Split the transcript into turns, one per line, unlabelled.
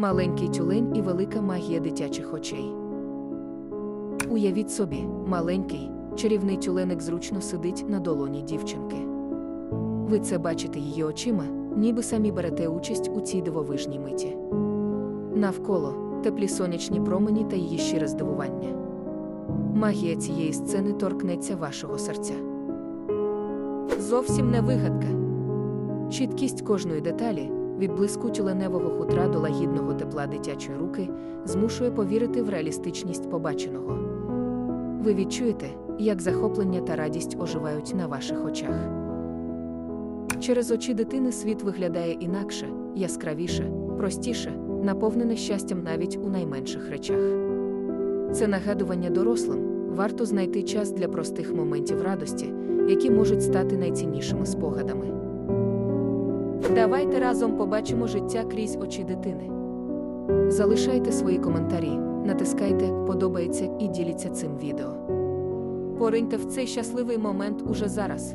Маленький тюлень і велика магія дитячих очей. Уявіть собі, маленький, чарівний тюленик зручно сидить на долоні дівчинки. Ви це бачите її очима, ніби самі берете участь у цій дивовижній миті. Навколо теплі сонячні промені та її щире здивування. Магія цієї сцени торкнеться вашого серця. Зовсім не вигадка. Чіткість кожної деталі, від блиску тюленевого хутра до лагідного тепла дитячої руки, змушує повірити в реалістичність побаченого. Ви відчуєте, як захоплення та радість оживають на ваших очах. Через очі дитини світ виглядає інакше, яскравіше, простіше, наповнене щастям навіть у найменших речах. Це нагадування дорослим, варто знайти час для простих моментів радості, які можуть стати найціннішими спогадами. Давайте разом побачимо життя крізь очі дитини. Залишайте свої коментарі, натискайте подобається і діліться цим відео. Пориньте в цей щасливий момент уже зараз.